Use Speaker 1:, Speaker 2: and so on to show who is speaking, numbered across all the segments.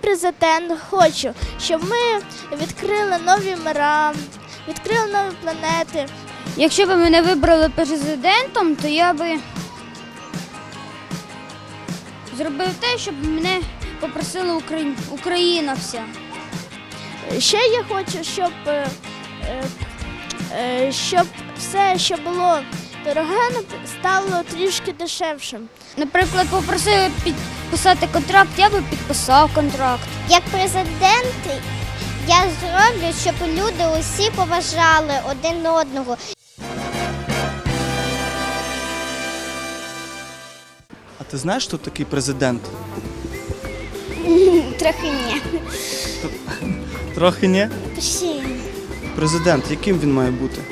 Speaker 1: президент, хочу, щоб ми відкрили нові мира, відкрили нові планети.
Speaker 2: Якщо б мене вибрали президентом, то я би зробив те, щоб мене попросила Украї- Україна вся.
Speaker 1: Ще я хочу, щоб, е, е, е, щоб все, що було дороге, стало трішки дешевшим.
Speaker 2: Наприклад, попросили підписати контракт, я би підписав контракт.
Speaker 3: Як президент я зроблю, щоб люди усі поважали один одного.
Speaker 4: А ти знаєш, хто такий президент?
Speaker 3: Трохи ні.
Speaker 4: Трохи ні.
Speaker 3: Всі.
Speaker 4: Президент, яким він має бути?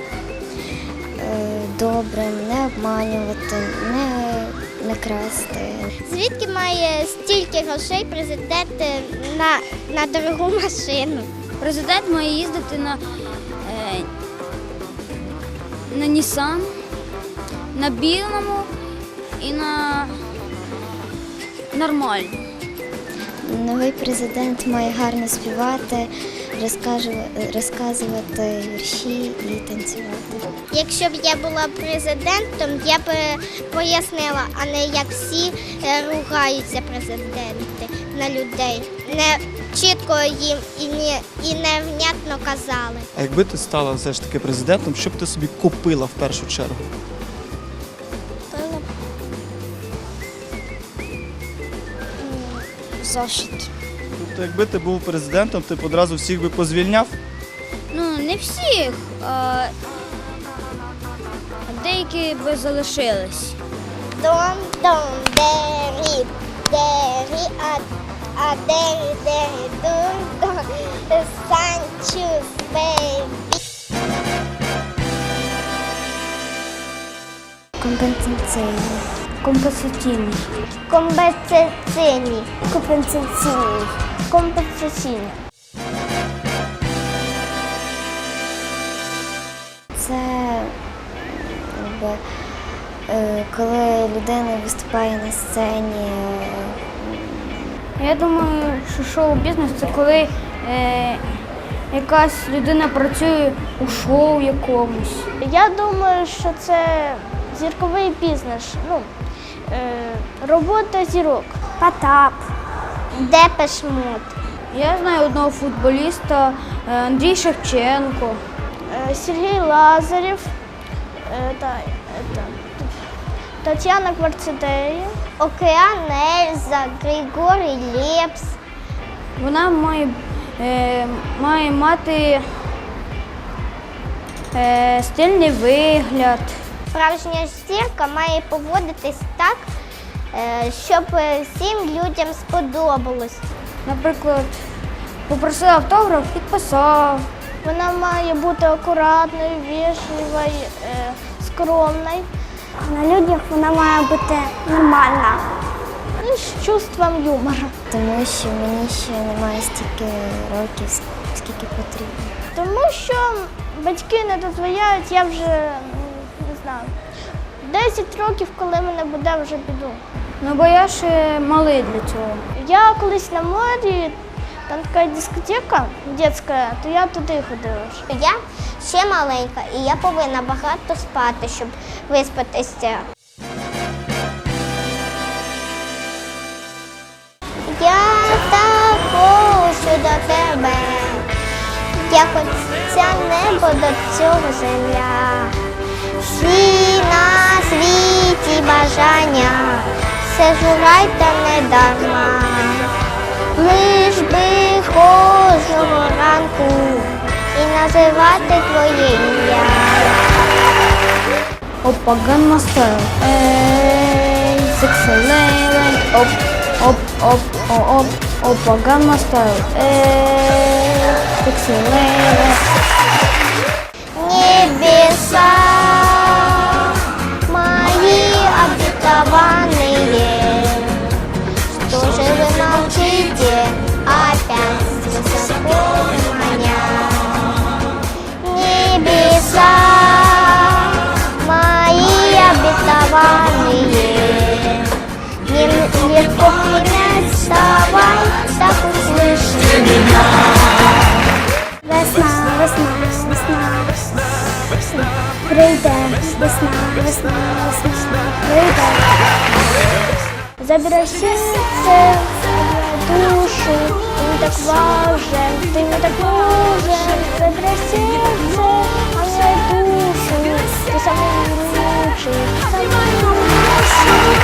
Speaker 3: Добрим, не обманювати, не, не красти. Звідки має стільки грошей президент на, на дорогу машину?
Speaker 2: Президент має їздити на, е, на Nissan, на білому і на нормально.
Speaker 3: Новий президент має гарно співати, розказувати вірші і танцювати. Якщо б я була президентом, я б пояснила, а не як всі е, ругаються президенти на людей. Не чітко їм і не, і невнятно казали.
Speaker 4: А якби ти стала все ж таки президентом, що б ти собі купила в першу чергу?
Speaker 3: Купила Зошит.
Speaker 4: Тобто, якби ти був президентом, ти б одразу всіх би позвільняв?
Speaker 2: Ну, не всіх, а деякі би залишились.
Speaker 3: Дом, дом, дері, дері, а, а дері, дері, дум, дом, санчус, бейбі. Компенсаційний.
Speaker 2: Компенсаційний.
Speaker 3: Компенсаційний. Компенсаційний.
Speaker 1: Компенсаційне.
Speaker 3: Якби, е, коли людина виступає на сцені.
Speaker 2: Я думаю, що шоу-бізнес це коли е, якась людина працює у шоу якомусь.
Speaker 1: Я думаю, що це зірковий бізнес. Ну, е, робота зірок.
Speaker 3: Потап. Депеш мод.
Speaker 2: Я знаю одного футболіста е, Андрій Шевченко.
Speaker 1: Е, Сергій Лазарєв, е, та, та, Тетяна Кварцетеї.
Speaker 3: Океан Ельза, Григорій Лепс.
Speaker 2: Вона має, е, має мати е, стильний вигляд.
Speaker 3: Справжня зірка має поводитись так, е, щоб всім людям сподобалось.
Speaker 2: Наприклад, попросив автограф, підписав.
Speaker 1: Вона має бути акуратною, вічливою, е, скромною
Speaker 3: На людях вона має бути нормальна.
Speaker 1: і з чувством юмору.
Speaker 3: Тому що мені ще немає стільки років, скільки потрібно.
Speaker 1: Тому що батьки не дозволяють, я вже не знаю. 10 років, коли мене буде, вже піду.
Speaker 2: Ну бо я ще малий для цього.
Speaker 1: Я колись на морі, там така дискотека дитяча, то я туди ходила.
Speaker 3: Я ще маленька і я повинна багато спати, щоб виспатися. Я так хочу до тебе, як оця небо до цього земля. Всі на світі бажання, все журай та не дарма. Лиш би кожного ранку і називати твоє ім'я.
Speaker 2: Опа, Ганма Стайл. Ей. Оп, оп, оп, о, оп, опа, Ганма Стайл. Ей, sexy
Speaker 1: Весна, весна, весна, вийде. Забирай серце, душу, ти не так важен, ти не так нужен. Забирай серце, але душу, ти самий лучший, самий лучший.